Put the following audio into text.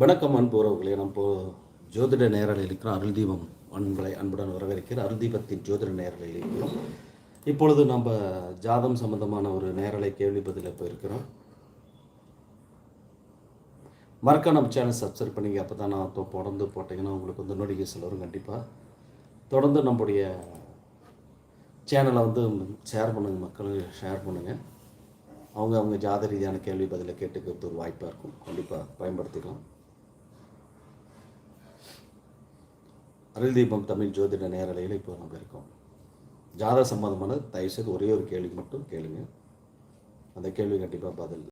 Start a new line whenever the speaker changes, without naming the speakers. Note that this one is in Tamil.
வணக்கம் அன்பு உறவுகளே. நம்ம ஜோதிட நேரலையில் இருக்கிறோம் அருள்தீபம். அன்புகளை அன்புடன் வரவேற்கிற அருள்தீபத்தின் ஜோதிட நேரலில் இருக்கிறோம். இப்பொழுது நம்ம ஜாதம் சம்பந்தமான ஒரு நேரலை கேள்வி பதில போயிருக்கிறோம். மறக்க நம்ம சேனல் சப்ஸ்கிரைப் பண்ணிங்க அப்போ தான் நான் தொடர்ந்து போட்டிங்கன்னா உங்களுக்கு வந்து நோட்டிஃபிகேஷன் வரும் கண்டிப்பாக தொடர்ந்து நம்முடைய சேனலை வந்து ஷேர் பண்ணுங்கள் மக்களுக்கு ஷேர் பண்ணுங்கள் அவங்க அவங்க ஜாத ரீதியான கேள்வி பதிலை கேட்டுக்கிறது ஒரு வாய்ப்பாக இருக்கும். கண்டிப்பாக பயன்படுத்திக்கலாம். அருள் தீபம் தமிழ் ஜோதிட நேரலையில் இப்போ நம்ம இருக்கோம். ஜாத சம்பந்தமான தயவுசெய்து ஒரே ஒரு கேள்வி மட்டும் கேளுங்க. அந்த கேள்வி கண்டிப்பாக பதில்